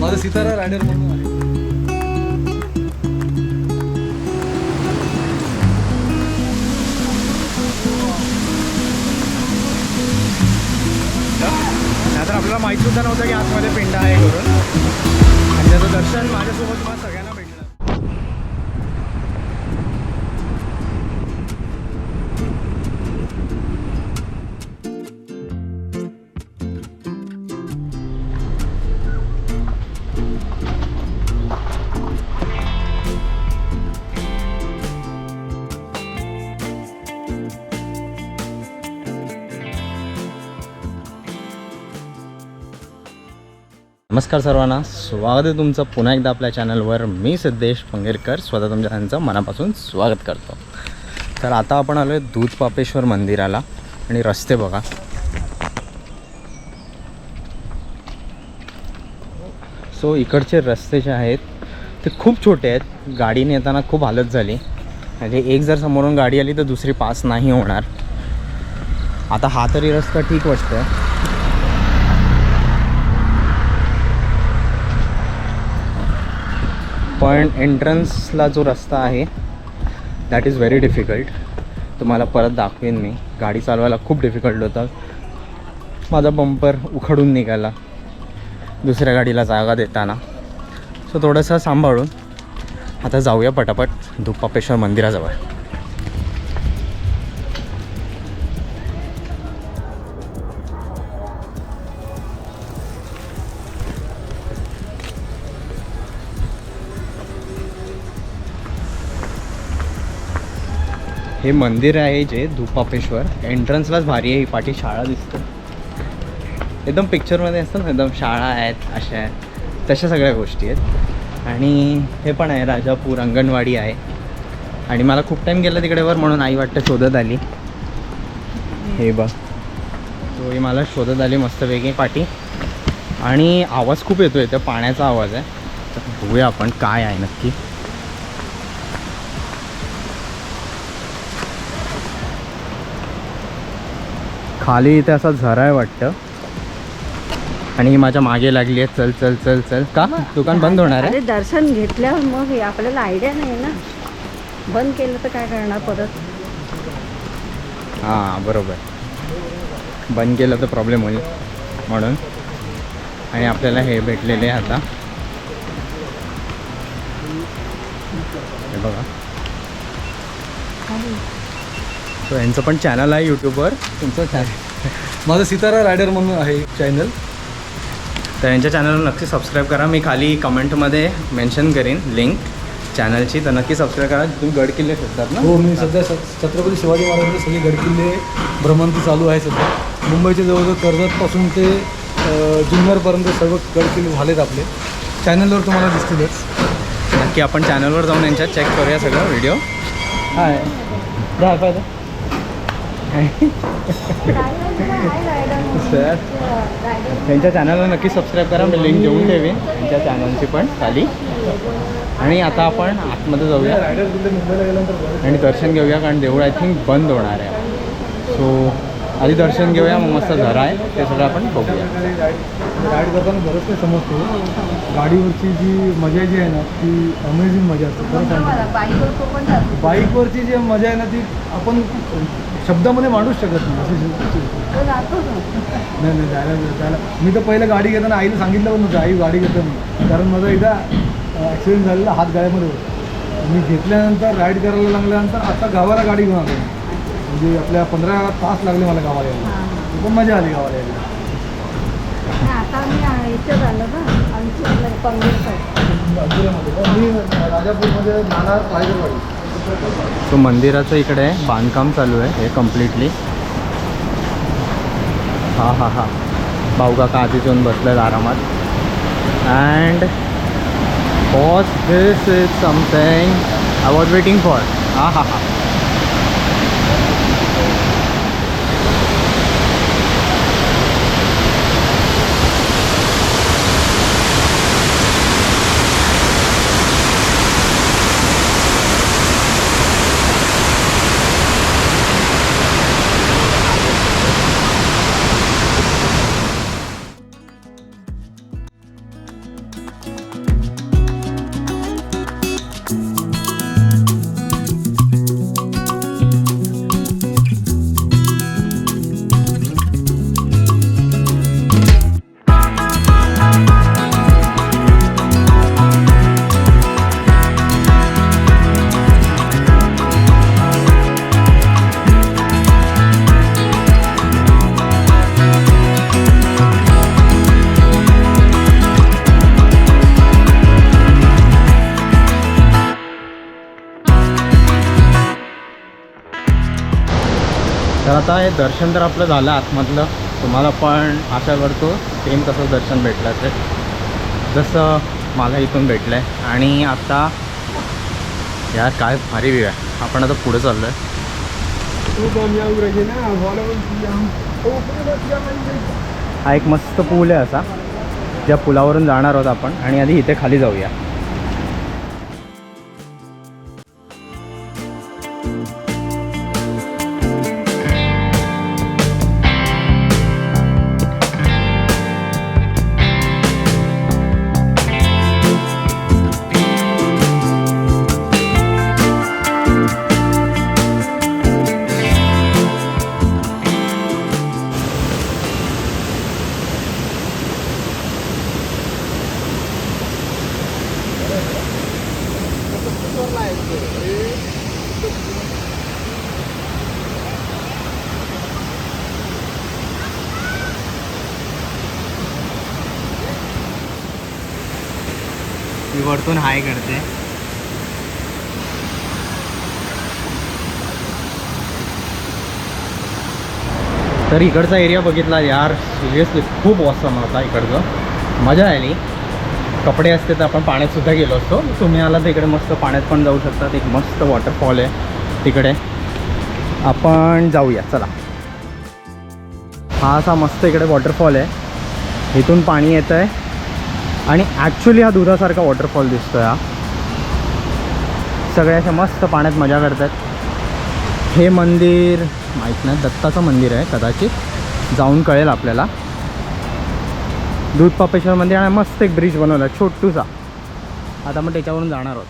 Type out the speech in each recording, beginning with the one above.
माझं सितारा रायडर म्हणून आहे. नाहीतर आपल्याला माहीत सुद्धा नव्हतं की आतमध्ये पिंड आहे करून आणि त्याचं दर्शन माझ्यासोबत मला सगळ्यांना नमस्कार सर्वांना. स्वागत आहे तुमचं पुन्हा एकदा आपल्या चॅनलवर. मी सिद्धेश पंगेरकर. स्वतः तुमच्या त्यांचं मनापासून स्वागत करतो. तर आता आपण आलो आहे दूध पापेश्वर मंदिराला आणि रस्ते बघा. सो इकडचे रस्ते जे आहेत ते खूप छोटे आहेत. गाडीने येताना खूप हालत झाली. म्हणजे एक जर समोरून गाडी आली तर दुसरी पास नाही होणार. आता हा तरी रस्ता ठीक वाटतं पण एंट्रन्सला जो रस्ता आहे दॅट इज व्हेरी डिफिकल्ट तुम्हाला परत दाखवेन मी. गाडी चालवायला खूप डिफिकल्ट होतं. माझा बंपर उखडून निघाला. दुसऱ्या गाडीला जागा देताना. सो थोडंसं सांभाळून. आता जाऊया पटापट दुप्पापेश्वर मंदिराजवळ. हे मंदिर आहे जे धुपापेश्वर. एंट्रन्सलाच भारी आहे. ही पाठी शाळा दिसते. एकदम पिक्चरमध्ये असतं ना एकदम शाळा आहेत अशा आहेत. तशा सगळ्या गोष्टी आहेत. आणि हे पण आहे राजापूर अंगणवाडी आहे. आणि मला खूप टाईम गेला तिकडे वर म्हणून आई वाटतं शोधत आली. हे बघ. तो ही मला शोधत आली मस्तपैकी पाठी. आणि आवाज खूप येतो आहे त्या पाण्याचा आवाज आहे. तर बघूया आपण काय आहे नक्की. खाली इथे असा झरा आहे वाटतं. आणि ही माझ्या मागे लागली आहे. चल चल चल चल. का? दुकान बंद होणार आहे. अरे दर्शन घेतल्यावर मग हे आपल्याला आयडिया नाही ना. बंद केलं तर काय करणार परत? हां बरोबर. बंद केलं तर प्रॉब्लेम होईल म्हणून. आणि आपल्याला हे भेटलेले आता. हे बघा. सो यांचं पण चॅनल आहे यूट्यूबवर तुमचं चॅनल माझं सितारा रायडर म्हणून आहे चॅनल तर यांच्या चॅनलला नक्की सबस्क्राईब करा. मी खाली कमेंटमध्ये मेन्शन करीन लिंक चॅनलची तर नक्की सबस्क्राईब करा. तुम्ही गड किल्ले फिरतात ना? हो मी सध्या छत्रपती शिवाजी महाराजांचे सगळे गडकिल्ले भ्रमंती चालू आहे सध्या. मुंबईच्या जवळजवळ कर्जतपासून ते जुन्नरपर्यंत सर्व गडकिल्ले झालेत आपले. चॅनलवर तुम्हाला दिसतीलच नक्की आपण चॅनलवर जाऊन यांच्यात चेक करूया सगळं व्हिडिओ हाय. सर त्यांच्या चॅनलला नक्की सबस्क्राईब करा मी लिंक देऊन ठेवीन त्यांच्या चॅनलची पण खाली. आणि आता आपण आतमध्ये जाऊया. आणि दर्शन घेऊया कारण देऊळ आय थिंक बंद होणार आहे. सो आधी दर्शन घेऊया मग मस्त झरा आहे. ते सगळं आपण बघूया. राईड करताना बरंच काही समजतो. गाडीवरची जी मजा जी आहे ना ती अमेझिंग मजा असते. खरं. बाईकवरची जी मजा आहे ना ती आपण शब्दामध्ये मांडूच शकत नाही. अशी. नाही नाही जायला जायला. मी तर पहिलं गाडी घेताना आईला सांगितलं पण नव्हतं आई गाडी घेतो मी कारण माझा एकदा ॲक्सिडेंट झालेला हात गाड्यामध्ये होता मी घेतल्यानंतर राईड करायला लागल्यानंतर आता गावाला गाडी घेऊन आलो. म्हणजे आपल्या पंधरा तास लागले मला गावाला यायला. पण मजा आली गावाला यायला. आता इथं झालं ना. मी राजापूरमध्ये नाणार पायगरवाडी सो मंदिराचं इकडे बांधकाम चालू आहे हे कम्प्लिटली हा हा हा. भाऊ काका आधीच येऊन बसलेत आरामात. And boss this is something I was waiting for हा हा हा. तर आता हे दर्शन तर आपलं झालं आतमधलं. तुम्हाला पण आशा करतो सेम तसं दर्शन भेटलं असेल जसं मला इथून भेटलं आहे आणि आता यार काय भारी व्यू आहे. आपण आता पुढे चाललो आहे हा एक मस्त पूल आहे असा. ज्या पुलावरून जाणार आहोत आपण. आणि आधी इथे खाली जाऊया. मी हाय करते. तर इकडचा एरिया बघितला यार सिरियसली खूप वॉसम होता इकडचं. मजा आली. कपडे असते तर आपण पाण्यातसुद्धा गेलो असतो. तुम्ही आला तर इकडे मस्त पाण्यात पण जाऊ शकतात. एक मस्त वॉटरफॉल आहे तिकडे. आपण जाऊया चला. हा असा मस्त इकडे वॉटरफॉल आहे. इथून पाणी येतं आहे आणि ॲक्च्युली हा दुधासारखा वॉटरफॉल दिसतो हा. सगळे असे मस्त पाण्यात मजा करतात. हे मंदिर माहीत नाही दत्ताचं मंदिर आहे कदाचित. जाऊन कळेल आपल्याला. दूध पापेश्वर मंदिर आणि मस्त एक ब्रिज बनवला आहे छोटूसा. आता मग त्याच्यावरून जाणार आहोत.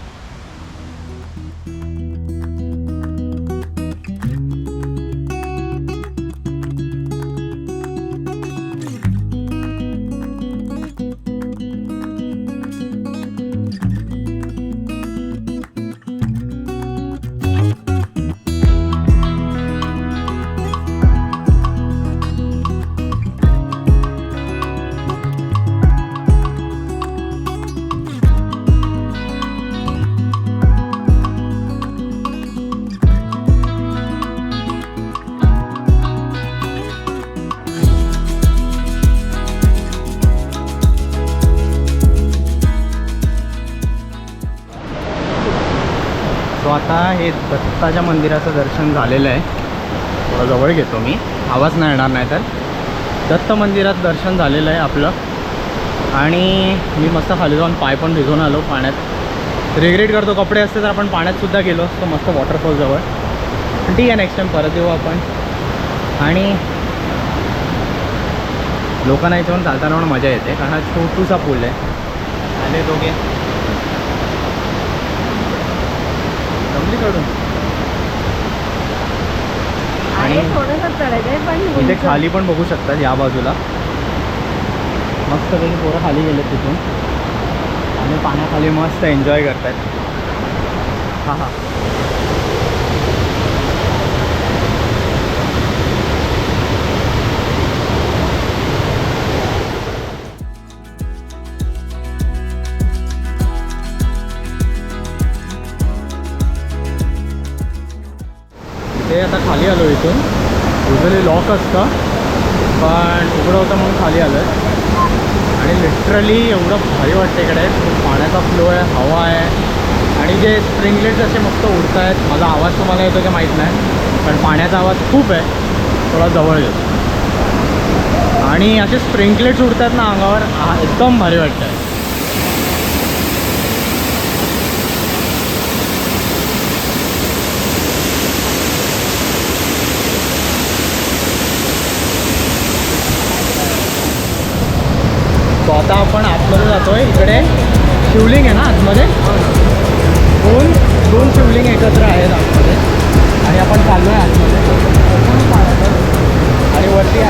दत्ताच्या मंदिराचं दर्शन झालेलं आहे. थोडं जवळ घेतो मी. आवाज नाही येणार नाही तर दत्त मंदिरात दर्शन झालेलं आहे आपलं. आणि मी मस्त खाली जाऊन पाय पण भिजून आलो पाण्यात. रिग्रेट करतो कपडे असते तर आपण पाण्यातसुद्धा गेलो असतो मस्त वॉटरफॉलजवळ पण ठीक आहे नेक्स्ट टाईम परत येऊ आपण. आणि लोकांना याच्यावरून चालताना पण मजा येते कारण हा छोटूसा पूल आहे. आले दोघे. जमली काढून आणि इथे. खाली पण बघू शकतात या बाजूला. मस्त पैकी पोरं खाली गेलेत तिथून. आणि पाण्याखाली मस्त एन्जॉय करतात हां हां. इथून. युजली लॉक असतं पण उघडं होतं म्हणून खाली आलं आहे आणि लिटरली एवढं भारी वाटतं इकडे. पाण्याचा फ्लो आहे हवा आहे. आणि जे स्प्रिंगलेट्स असे मस्त उडत आहेत माझा आवाज तुम्हाला येतो की माहीत नाही पण पाण्याचा आवाज खूप आहे. थोडा जवळ येतो. आणि असे स्प्रिंकलेट्स उडतात ना अंगावर एकदम भारी वाटतं आता आपण आतमध्ये जातोय. इकडे शिवलिंग आहे ना आतमध्ये? दोन दोन शिवलिंग एकत्र आहेत आतमध्ये. आणि आपण चाललो आहे आतमध्ये. आणि वरती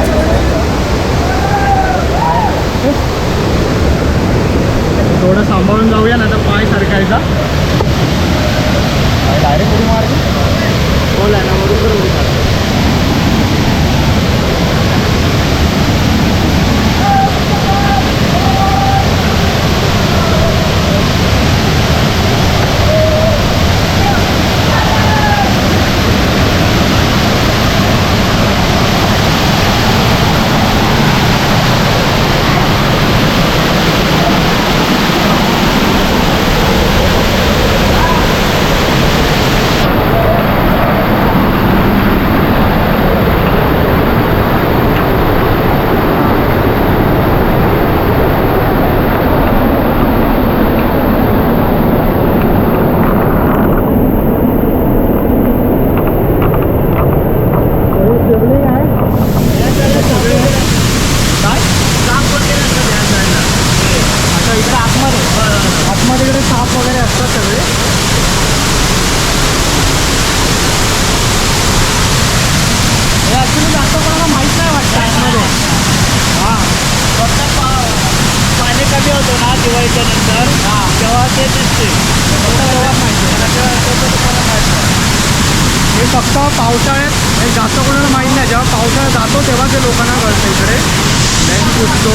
थोडं सांभाळून जाऊया ना तर पाय सरकायचा. डायरेक्ट उडी मारली. हो, साप वगैरे असतात सगळे हे ॲक्च्युली जास्त कोणाला माहीत नाही वाटतं आतमध्ये हां फक्त पा पाणी कमी होतो ना दिवाळीच्या नंतर हां तेव्हा ते दिसते फक्त तेव्हाच माहिती तुम्हाला हे फक्त पावसाळ्यात हे जास्त कोणाला माहीत नाही जेव्हा पावसाळ्यात जातो तेव्हा ते लोकांना कळतं इकडे बँक फुटतो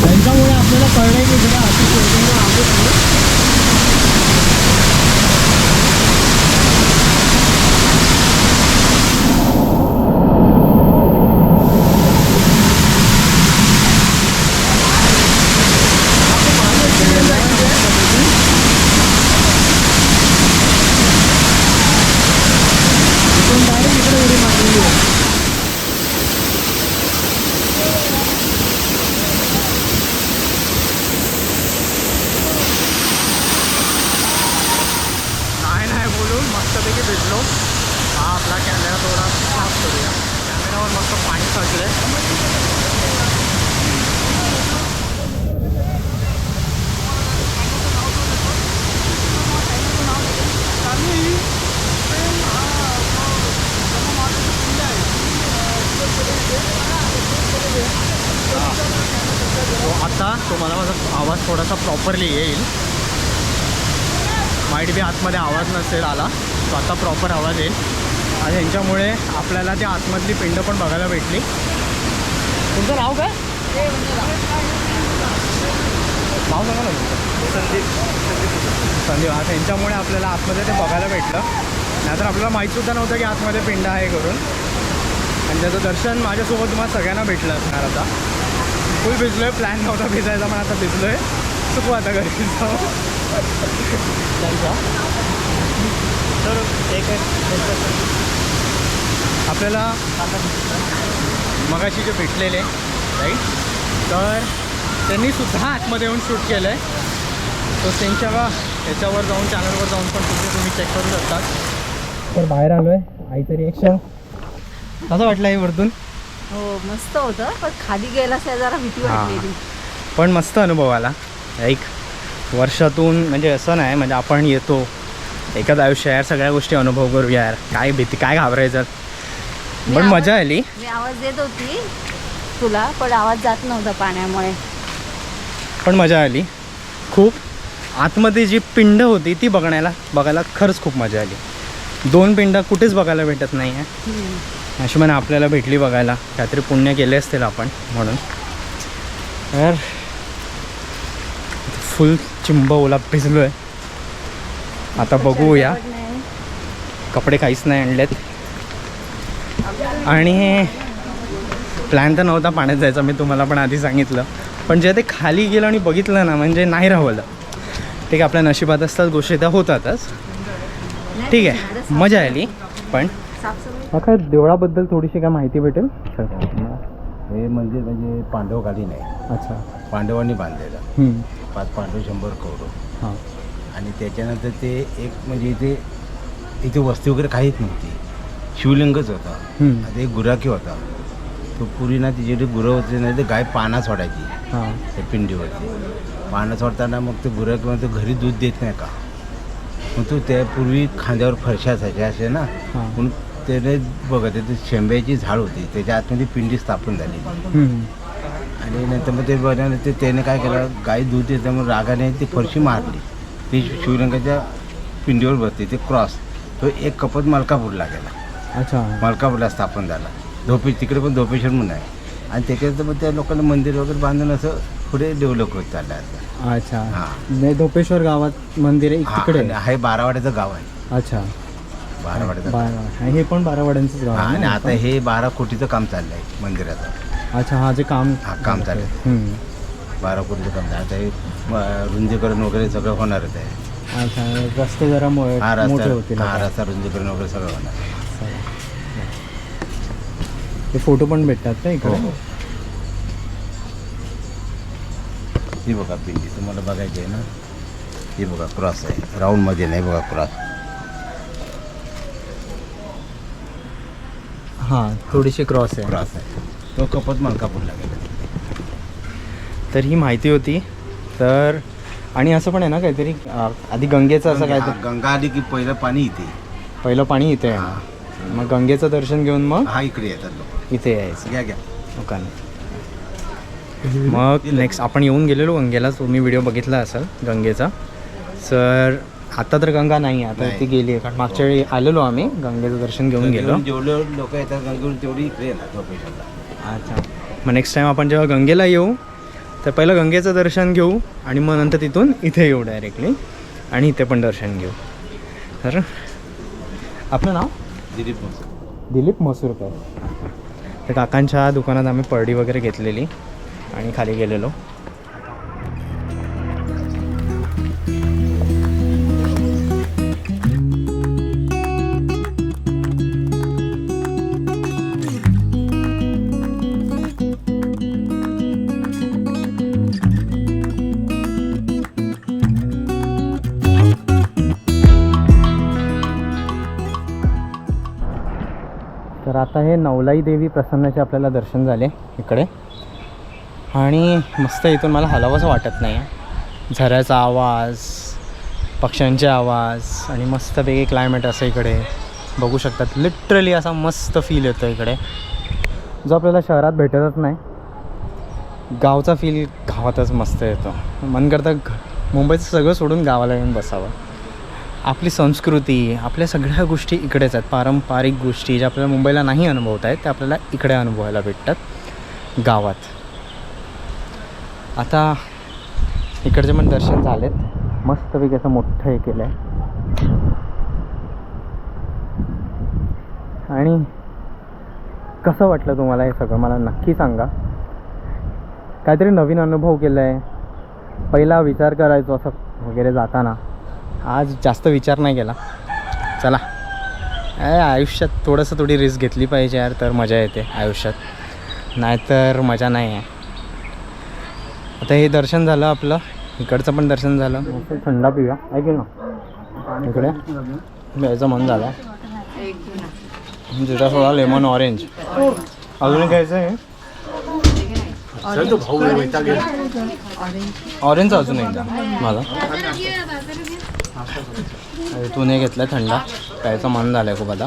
त्यांच्यामुळे आपल्याला कळलं की जरा अति शिवलिंग आहेत इथून डायरेक्ट इकडे उडी मारलेली आहे नाही नाही बोलून मस्तपैकी भेटलो हा आपला कॅमेरा थोडा साफ करूया. कॅमेरावर मस्त पाणी साचलंय. आता तुम्हाला माझा आवाज थोडासा प्रॉपरली येईल. माईट बी आतमध्ये आवाज नसेल आला. तो आता प्रॉपर आवाज येईल. आणि ह्यांच्यामुळे आपल्याला त्या आतमधली पिंड पण बघायला भेटली. तुमचं नाव काय? नाव सांगा ना संदीप संदीप. हा त्यांच्यामुळे आपल्याला आतमध्ये ते बघायला भेटलं. नाहीतर आपल्याला माहीतसुद्धा नव्हतं की आतमध्ये पिंड आहे करून. आणि त्याचं दर्शन माझ्यासोबत तुम्हाला सगळ्यांना भेटलं असणार आता. फुल भिजलोय. प्लॅन नव्हता भिजायचा पण आता भिजलोय. चुकू आता घरी जाऊ. तर एक आपल्याला मगाशी जे भेटलेले राईट तर त्यांनी सुद्धा आतमध्ये येऊन शूट केलं आहे तो त्यांच्या याच्यावर जाऊन चॅनलवर जाऊन पण तुम्ही तुम्ही चेक करू शकता. तर बाहेर आलो आहे आईचं रिएक्शन कसं वाटलं आहे वरतून? हो मस्त होतं पण खाली गेला जरा भीती. वाटलेली पण मस्त अनुभव आला. एक वर्षातून म्हणजे असं नाही म्हणजे आपण येतो एखादं आयुष्य यार सगळ्या गोष्टी अनुभव करूया यार. काय भीती काय घाबरायचं. पण मजा आली. मी आवाज देत होती तुला पण आवाज जात नव्हता पाण्यामुळे. पण मजा आली. खूप आतमध्ये जी पिंड होती ती बघण्याला बघायला खरंच खूप मजा आली. दोन पिंड कुठेच बघायला भेटत नाही आहे. अशी म्हणे आपल्याला भेटली बघायला. काहीतरी पुण्य केले असतील आपण म्हणून. तर फुल चिंब ओला भिजलो आहे आता बघूया. नाही. कपडे काहीच नाही आणलेत. आणि प्लॅन तर नव्हता पाण्यात जायचा मी तुम्हाला पण आधी सांगितलं. पण जे ते खाली गेलं आणि बघितलं ना म्हणजे नाही राहवलं ठीक आहे आपल्या नशिबात असतात गोष्टी त्या होतातच. नाही, ठीक आहे मजा आली पण काय देवळाबद्दल थोडीशी काय माहिती भेटेल? हे मंदिर म्हणजे पांडवकालीन आहे. अच्छा. पांडवांनी बांधलेलं. पाच पांडव शंभर कौरव हां. आणि त्याच्यानंतर ते एक म्हणजे इथे इथे वस्ती वगैरे काहीच नव्हती. शिवलिंगच होता. आता एक गुराखी होता. तो पुरी ना ती जेवढी गुरं होती ना ते गाय पाना सोडायची. हां. त्या पिंडीवरती. पानं सोडताना मग ते गुराखी म्हणतो घरी दूध देत नाही का? मग तो त्यापूर्वी खांद्यावर फरशा असायच्या असे ना. म्हणून त्याने बघत ते शेंब्याची झाड होती. त्याच्या आतमध्ये पिंडी स्थापन हम्म. आणि नंतर मग ते बघायला ते त्याने काय केलं गाय दूध देते मग रागाने ती फरशी मारली. ती शिवलिंगाच्या पिंडीवर बसते ते क्रॉस तो एक कपत मलकापूरला गेला अच्छा. मलकापूरला स्थापन झाला. धोपे तिकडे पण धोपेश्वर म्हणून आहे. आणि त्याच्यानंतर मग त्या लोकांना मंदिर वगैरे बांधून असं पुढे डेव्हलप होत चाललं असं अच्छा. हां. नाही धोपेश्वर गावात मंदिर आहे हा, तिकडे? आणि हे बारावाड्याचं गाव आहे. अच्छा. बारावाड्याचं गाव. बारा आणि हे पण बारावाड्यांचंच गाव हा, आहे आणि ना? आता हे बारा कोटीचं काम चाललं आहे मंदिराचं. अच्छा हा जे काम हा, काम चालू आहे. हम्म. बारा कोटीचं काम चाललं आता हे रुंदीकरण वगैरे सगळं होणारच आहे. अच्छा रस्ते जरा हा मोठे रस्ता होतील हा आता. रस्ता रुंदीकरण वगैरे सगळं होणार ते फोटो पण भेटतात का इकडे? हो. ही. बघा पिंडी तुम्हाला बघायची आहे ना? ही बघा क्रॉस आहे. राऊंडमध्ये नाही बघा क्रॉस. हा थोडीशी क्रॉस आहे. क्रॉस आहे. तो कपत मलकापूरला गेला तर ही माहिती होती तर आणि असं पण आहे ना काहीतरी अं, आधी गंगेचं असं हा, काहीतरी गंगा आली की पहिलं पाणी इथे. पहिलं पाणी इथे आहे. मग गंगेचं दर्शन घेऊन मग हा इकडे येतात लोक. इथे यायचं. घ्या घ्या. लोकांनी मग नेक्स्ट आपण येऊन गेलेलो गंगेला तुम्ही व्हिडिओ बघितला असाल गंगेचा. सर आता तर गंगा नाही आहे आता नाही. ती गेली आहे. कारण मागच्या वेळी आलेलो आम्ही गंगेचं दर्शन घेऊन गेलो. जेवढे लोक येतात गंगेवरून तेवढी इकडे येतात लोकेशनला अच्छा. मग नेक्स्ट टाईम आपण जेव्हा गंगेला येऊ तर पहिलं गंगेचं दर्शन घेऊ आणि मग नंतर तिथून इथे येऊ डायरेक्टली आणि इथे पण दर्शन घेऊ. तर आपलं नाव? दिलीप मस्त दिलीप मसूरकर. तर काकांच्या दुकानात आम्ही परडी वगैरे घेतलेली आणि खाली गेलेलो. तर आता हे नवलाई देवी प्रसन्नाचे आपल्याला दर्शन झाले इकडे. आणि मस्त इथून मला हलावंसं वाटत नाही आहे झऱ्याचा आवाज पक्ष्यांचे आवाज आणि मस्तपैकी क्लायमेट असं इकडे. बघू शकतात लिटरली असा मस्त फील येतो इकडे. जो आपल्याला शहरात भेटतच नाही गावचा फील गावातच मस्त येतो. मन करतं घ- मुंबईचं सगळं सोडून गावाला येऊन बसावं. आपली संस्कृती आपल्या सगळ्या गोष्टी इकडेच आहेत. पारंपरिक गोष्टी ज्या आपल्याला मुंबईला नाही अनुभवता आहेत त्या आपल्याला इकडे अनुभवायला भेटतात. गावात. आता इकडचे पण दर्शन झालेत. मस्तपैकी असं मोठं हे केलं आहे आणि कसं वाटलं तुम्हाला हे सगळं? मला नक्की सांगा. काहीतरी नवीन अनुभव केला आहे पहिला विचार करायचो असं वगैरे जाताना. आज जास्त विचार नाही केला. चला. ए, आयुष्यात थोडंसं थोडी रिस्क घेतली पाहिजे यार तर मजा येते आयुष्यात. नाहीतर मजा नाही आहे. आता हे दर्शन झालं आपलं. इकडचं पण दर्शन झालं. थंडा पिऊया. ऐक ना इकडे? प्यायचं मन झालं. जिरा सोडा लेमन ऑरेंज अजून घ्यायचं आहे? ऑरेंज अजून एकदा. मला. इथून घेतलं थंडा. प्यायचं मन झालं आहे खूप आता.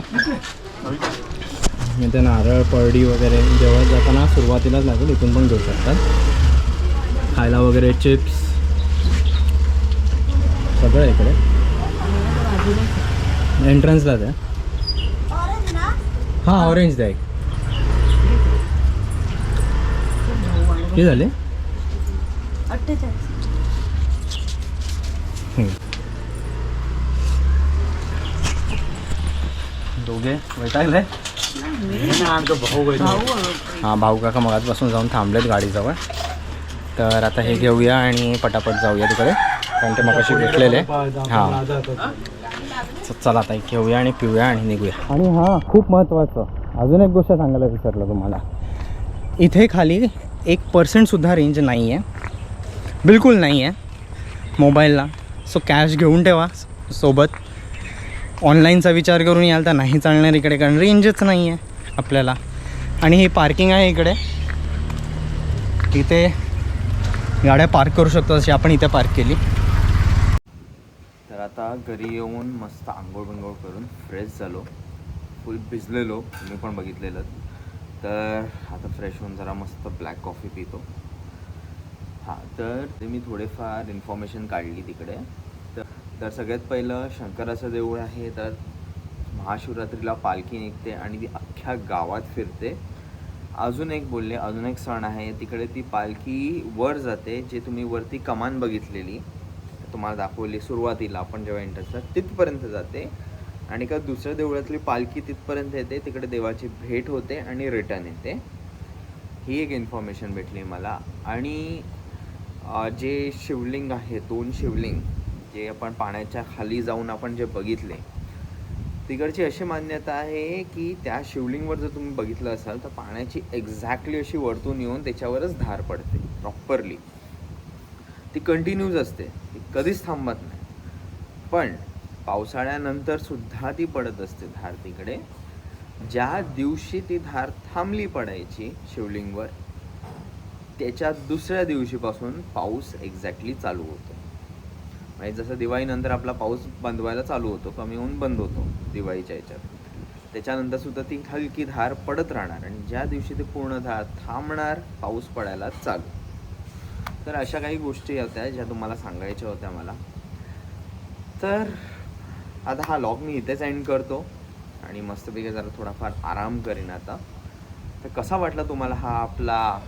मी ते नारळ परडी वगैरे. जेव्हा जाताना सुरुवातीलाच लागेल इथून पण घेऊ शकतात. खायला वगैरे चिप्स. सगळं इकडे. एंट्रन्सलाच आहे हां ऑरेंज द्या एक. किती झाले? हम्म. दोघे. वैतागले? हां भाऊ काका मगातपासून जाऊन थांबलेत गाडीजवळ. तर आता हे घेऊया आणि पटापट जाऊया तिकडे. कारण ते मगाशी भेटलेले. हां. चला आता घेऊया आणि पिऊया आणि निघूया. आणि हां खूप महत्त्वाचं अजून एक गोष्ट सांगायला विसरलं तुम्हाला. इथे खाली एक पर्सेंटसुद्धा रेंज नाही आहे बिलकुल नाही आहे मोबाईलला. सो कॅश घेऊन ठेवा. सोबत. ऑनलाईनचा विचार करून याल तर नाही चालणार इकडे कारण रेंजच नाही आहे आपल्याला. आणि ही पार्किंग आहे इकडे. तिथे गाड्या पार्क करू शकतो जशी आपण इथे पार्क केली. तर आता घरी येऊन मस्त आंघोळ बंगोळ करून फ्रेश झालो. फुल भिजलेलो मी पण बघितलेलं. तर आता फ्रेश होऊन जरा मस्त ब्लॅक कॉफी पितो. हां तर ते मी थोडेफार इन्फॉर्मेशन काढली तिकडे. तर सगळ्यात पहिलं शंकराचं देऊळ आहे तर महाशिवरात्रीला पालखी निघते आणि ती अख्ख्या गावात फिरते. अजून एक बोलले अजून एक सण आहे तिकडे ती पालखी वर जाते जे तुम्ही वरती कमान बघितलेली तुम्हाला दाखवली सुरुवातीला आपण जेव्हा एंटर तिथपर्यंत जाते. आणि का दुसऱ्या देवळातली पालखी तिथपर्यंत येते तिकडे देवाची भेट होते आणि रिटर्न येते. ही एक इन्फॉर्मेशन भेटली मला. आणि जे शिवलिंग आहे दोन शिवलिंग जे आपण पाण्याच्या खाली जाऊन आपण जे बघितले तिकडची अशी मान्यता आहे की त्या शिवलिंगवर जर तुम्ही बघितलं असाल तर पाण्याची एक्झॅक्टली अशी वरतून येऊन त्याच्यावरच धार पडते प्रॉपरली ती कंटिन्यूज असते ती कधीच थांबत नाही. पण पावसाळ्यानंतर सुद्धा ती पडत असते धार तिकडे. ज्या दिवशी ती धार थांबली पडायची शिवलिंगवर त्याच्या दुसऱ्या दिवशीपासून पाऊस एक्झॅक्टली चालू होतो. म्हणजे जसं दिवाळीनंतर आपला पाऊस बंदवायला चालू होतो कमी होऊन बंद होतो दिवाळीच्या ह्याच्यात त्याच्यानंतर सुद्धा ती हलकी धार पडत राहणार आणि ज्या दिवशी ती पूर्ण धार थांबणार पाऊस पडायला चालू. तर अशा काही गोष्टी होत्या ज्या तुम्हाला सांगायच्या होत्या मला. तर आता हा लॉग मी इथेच एंड करतो आणि मस्तपैकी जरा थोडाफार आराम करीन आता. तर कसा वाटला तुम्हाला हा आपला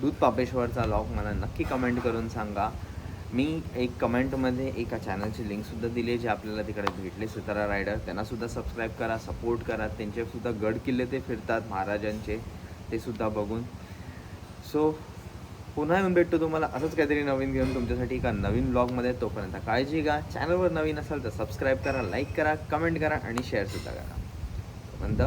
दूध पापेश्वरचा लॉग मला नक्की कमेंट करून सांगा. मी एक कमेंटमध्ये एका चॅनलची लिंकसुद्धा दिली आहे जे आपल्याला तिकडे भेटले. सितारा रायडर त्यांनासुद्धा सबस्क्राईब करा सपोर्ट करा. त्यांचेसुद्धा गड किल्ले ते फिरतात महाराजांचे ते सुद्धा बघून. सो पुन्हा येऊन भेटतो तुम्हाला असंच काहीतरी नवीन घेऊन तुमच्यासाठी एका नवीन ब्लॉगमध्ये तोपर्यंत काळजी घ्या. चॅनलवर नवीन असाल तर सबस्क्राईब करा लाईक करा कमेंट करा आणि शेअरसुद्धा करा. तोपर्यंत